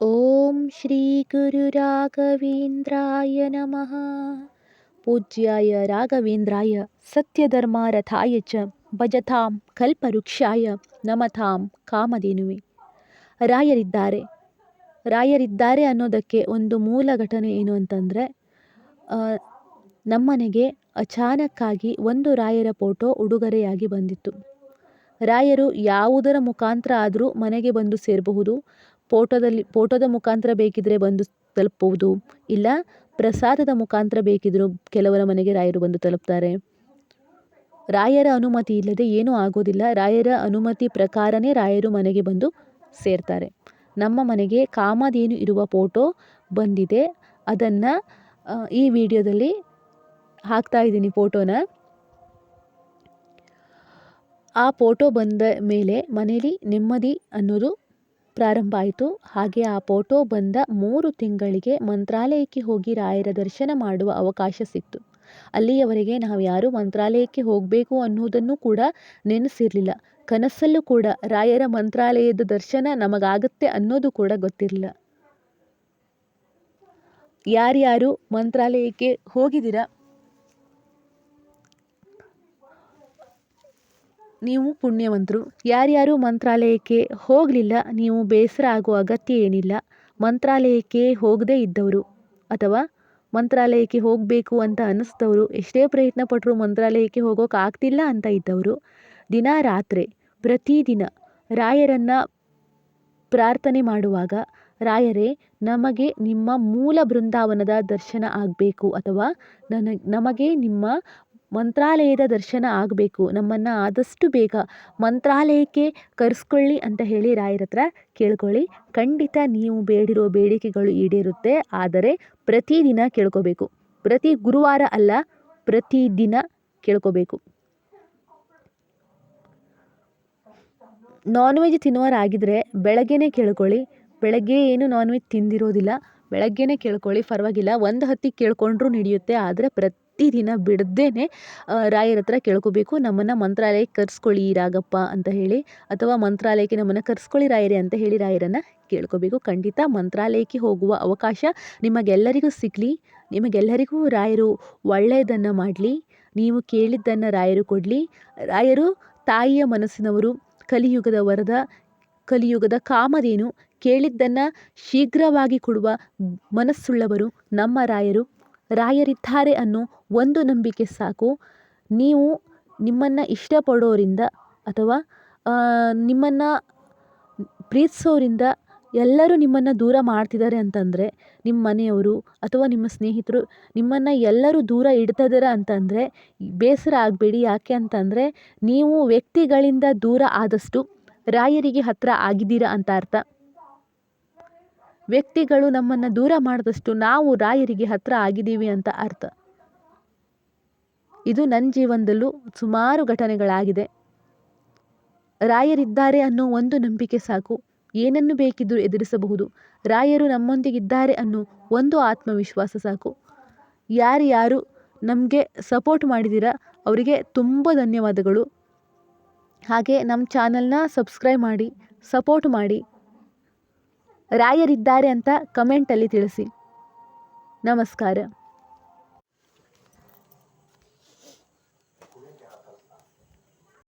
ಓಂ ಶ್ರೀ ಗುರು ರಾಘವೇಂದ್ರಾಯ ನಮಃ ಪೂಜ್ಯಾಯ ರಾಘವೇಂದ್ರಾಯ ಸತ್ಯಧರ್ಮಾರಥಾಯ ಚ ಭಜತಾಂ ಕಲ್ಪವೃಕ್ಷಾಯ ನಮತಾಂ ಕಾಮಧೇನುವೆ ರಾಯರಿದ್ದಾರೆ. ರಾಯರಿದ್ದಾರೆ ಅನ್ನೋದಕ್ಕೆ ಒಂದು ಮೂಲ ಘಟನೆ ಏನು ಅಂತಂದರೆ ನಮ್ಮನೆಗೆ ಅಚಾನಕ್ಕಾಗಿ ಒಂದು ರಾಯರ ಫೋಟೋ ಉಡುಗೊರೆಯಾಗಿ ಬಂದಿತ್ತು. ರಾಯರು ಯಾವುದರ ಮುಖಾಂತರ ಆದರೂ ಮನೆಗೆ ಬಂದು ಸೇರಬಹುದು. ಫೋಟೋದಲ್ಲಿ, ಫೋಟೋದ ಮುಖಾಂತರ ಬೇಕಿದ್ದರೆ ಬಂದು ತಲುಪಬಹುದು. ಇಲ್ಲ, ಪ್ರಸಾದದ ಮುಖಾಂತರ ಬೇಕಿದ್ದರೂ ಕೆಲವರ ಮನೆಗೆ ರಾಯರು ಬಂದು ತಲುಪ್ತಾರೆ. ರಾಯರ ಅನುಮತಿ ಇಲ್ಲದೆ ಏನೂ ಆಗೋದಿಲ್ಲ. ರಾಯರ ಅನುಮತಿ ಪ್ರಕಾರನೇ ರಾಯರು ಮನೆಗೆ ಬಂದು ಸೇರ್ತಾರೆ. ನಮ್ಮ ಮನೆಗೆ ಕಾಮಧೇನು ಇರುವ ಫೋಟೋ ಬಂದಿದೆ. ಅದನ್ನು ಈ ವಿಡಿಯೋದಲ್ಲಿ ಹಾಕ್ತಾ ಇದ್ದೀನಿ ಫೋಟೋನ. ಆ ಫೋಟೋ ಬಂದ ಮೇಲೆ ಮನೇಲಿ ನೆಮ್ಮದಿ ಅನ್ನೋದು ಪ್ರಾರಂಭ ಆಯಿತು. ಹಾಗೆ ಆ ಫೋಟೋ ಬಂದ ಮೂರು ತಿಂಗಳಿಗೆ ಮಂತ್ರಾಲಯಕ್ಕೆ ಹೋಗಿ ರಾಯರ ದರ್ಶನ ಮಾಡುವ ಅವಕಾಶ ಸಿಕ್ತು. ಅಲ್ಲಿಯವರೆಗೆ ನಾವು ಯಾರು ಮಂತ್ರಾಲಯಕ್ಕೆ ಹೋಗಬೇಕು ಅನ್ನೋದನ್ನು ಕೂಡ ನೆನೆಸಿರಲಿಲ್ಲ. ಕನಸಲ್ಲೂ ಕೂಡ ರಾಯರ ಮಂತ್ರಾಲಯದ ದರ್ಶನ ನಮಗಾಗುತ್ತೆ ಅನ್ನೋದು ಕೂಡ ಗೊತ್ತಿರಲಿಲ್ಲ. ಯಾರ್ಯಾರು ಮಂತ್ರಾಲಯಕ್ಕೆ ಹೋಗಿದ್ದೀರಾ? ನೀವು ಪುಣ್ಯವಂತರು. ಯಾರ್ಯಾರು ಮಂತ್ರಾಲಯಕ್ಕೆ ಹೋಗಲಿಲ್ಲ, ನೀವು ಬೇಸರ ಆಗುವ ಅಗತ್ಯ ಏನಿಲ್ಲ. ಮಂತ್ರಾಲಯಕ್ಕೆ ಹೋಗದೇ ಇದ್ದವರು ಅಥವಾ ಮಂತ್ರಾಲಯಕ್ಕೆ ಹೋಗಬೇಕು ಅಂತ ಅನ್ನಿಸ್ದವರು ಎಷ್ಟೇ ಪ್ರಯತ್ನ ಪಟ್ಟರು ಮಂತ್ರಾಲಯಕ್ಕೆ ಹೋಗೋಕ್ಕಾಗ್ತಿಲ್ಲ ಅಂತ ಇದ್ದವರು, ದಿನ ರಾತ್ರಿ, ಪ್ರತಿದಿನ ರಾಯರನ್ನು ಪ್ರಾರ್ಥನೆ ಮಾಡುವಾಗ ರಾಯರೇ, ನಮಗೆ ನಿಮ್ಮ ಮೂಲ ಬೃಂದಾವನದ ದರ್ಶನ ಆಗಬೇಕು ಅಥವಾ ನನಗೆ, ನಮಗೆ ನಿಮ್ಮ ಮಂತ್ರಾಲಯದ ದರ್ಶನ ಆಗಬೇಕು. ನಮ್ಮನ್ನು ಆದಷ್ಟು ಬೇಗ ಮಂತ್ರಾಲಯಕ್ಕೆ ಕರೆಸ್ಕೊಳ್ಳಿ ಅಂತ ಹೇಳಿ ರಾಯರ ಹತ್ರ ಕೇಳ್ಕೊಳ್ಳಿ. ಖಂಡಿತ ನೀವು ಬೇಡಿರೋ ಬೇಡಿಕೆಗಳು ಈಡೇರುತ್ತೆ. ಆದರೆ ಪ್ರತಿದಿನ ಕೇಳ್ಕೋಬೇಕು. ಪ್ರತಿ ಗುರುವಾರ ಅಲ್ಲ, ಪ್ರತಿದಿನ ಕೇಳ್ಕೋಬೇಕು. ನಾನ್ ವೆಜ್ ತಿನ್ನುವರಾಗಿದ್ದರೆ ಬೆಳಗ್ಗೆನೇ ಕೇಳ್ಕೊಳ್ಳಿ. ಬೆಳಗ್ಗೆ ಏನು ನಾನ್ ವೆಜ್ ತಿಂದಿರೋದಿಲ್ಲ. ಬೆಳಗ್ಗೆನೇ ಕೇಳ್ಕೊಳ್ಳಿ, ಪರವಾಗಿಲ್ಲ. ಒಂದು ಹತ್ತಿ ಕೇಳ್ಕೊಂಡ್ರೂ ನಡೆಯುತ್ತೆ. ಆದರೆ ಪ್ರತಿದಿನ ಬಿಡದೇನೆ ರಾಯರ ಹತ್ರ ಕೇಳ್ಕೋಬೇಕು. ನಮ್ಮನ್ನು ಮಂತ್ರಾಲಯಕ್ಕೆ ಕರೆಸ್ಕೊಳ್ಳಿ ರಾಗಪ್ಪ ಅಂತ ಹೇಳಿ, ಅಥವಾ ಮಂತ್ರಾಲಯಕ್ಕೆ ನಮ್ಮನ್ನು ಕರೆಸ್ಕೊಳ್ಳಿ ರಾಯರೇ ಅಂತ ಹೇಳಿ ರಾಯರನ್ನು ಕೇಳ್ಕೋಬೇಕು. ಖಂಡಿತ ಮಂತ್ರಾಲಯಕ್ಕೆ ಹೋಗುವ ಅವಕಾಶ ನಿಮಗೆಲ್ಲರಿಗೂ ಸಿಗಲಿ. ನಿಮಗೆಲ್ಲರಿಗೂ ರಾಯರು ಒಳ್ಳೆಯದನ್ನು ಮಾಡಲಿ. ನೀವು ಕೇಳಿದ್ದನ್ನು ರಾಯರು ಕೊಡಲಿ. ರಾಯರು ತಾಯಿಯ ಮನಸ್ಸಿನವರು, ಕಲಿಯುಗದ ವರದ, ಕಲಿಯುಗದ ಕಾಮಧೇನು ಕೇಳಿದ್ದನ್ನು ಶೀಘ್ರವಾಗಿ ಕೊಡುವ ಮನಸ್ಸುಳ್ಳವರು ನಮ್ಮ ರಾಯರು. ರಾಯರಿದ್ದಾರೆ ಅನ್ನೋ ಒಂದು ನಂಬಿಕೆ ಸಾಕು. ನೀವು ನಿಮ್ಮನ್ನು ಇಷ್ಟಪಡೋರಿಂದ ಅಥವಾ ನಿಮ್ಮನ್ನು ಪ್ರೀತಿಸೋರಿಂದ ಎಲ್ಲರೂ ನಿಮ್ಮನ್ನು ದೂರ ಮಾಡ್ತಿದ್ದಾರೆ ಅಂತಂದರೆ ನಿಮ್ಮ ಮನೆಯವರು ಅಥವಾ ನಿಮ್ಮ ಸ್ನೇಹಿತರು ನಿಮ್ಮನ್ನು ಎಲ್ಲರೂ ದೂರ ಇಡ್ತಿದ್ದಾರೆ ಅಂತಂದರೆ, ಬೇಸರ ಆಗಬೇಡಿ. ಯಾಕೆ ಅಂತಂದರೆ, ನೀವು ವ್ಯಕ್ತಿಗಳಿಂದ ದೂರ ಆದಷ್ಟು ರಾಯರಿಗೆ ಹತ್ತಿರ ಆಗಿದ್ದೀರ ಅಂತ ಅರ್ಥ. ವ್ಯಕ್ತಿಗಳು ನಮ್ಮನ್ನು ದೂರ ಮಾಡಿದಷ್ಟು ನಾವು ರಾಯರಿಗೆ ಹತ್ರ ಆಗಿದ್ದೀವಿ ಅಂತ ಅರ್ಥ. ಇದು ನನ್ನ ಜೀವನದಲ್ಲೂ ಸುಮಾರು ಘಟನೆಗಳಾಗಿದೆ. ರಾಯರಿದ್ದಾರೆ ಅನ್ನೋ ಒಂದು ನಂಬಿಕೆ ಸಾಕು. ಏನನ್ನು ಬೇಕಿದ್ದರೂ ಎದುರಿಸಬಹುದು. ರಾಯರು ನಮ್ಮೊಂದಿಗಿದ್ದಾರೆ ಅನ್ನೋ ಒಂದು ಆತ್ಮವಿಶ್ವಾಸ ಸಾಕು. ಯಾರು ಯಾರು ನಮಗೆ ಸಪೋರ್ಟ್ ಮಾಡಿದ್ದೀರಾ ಅವರಿಗೆ ತುಂಬ ಧನ್ಯವಾದಗಳು. ಹಾಗೆ ನಮ್ಮ ಚಾನಲ್ನ ಸಬ್ಸ್ಕ್ರೈಬ್ ಮಾಡಿ, ಸಪೋರ್ಟ್ ಮಾಡಿ. ರಾಯರಿದ್ದಾರೆ ಅಂತ ಕಮೆಂಟಲ್ಲಿ ತಿಳಿಸಿ. ನಮಸ್ಕಾರ.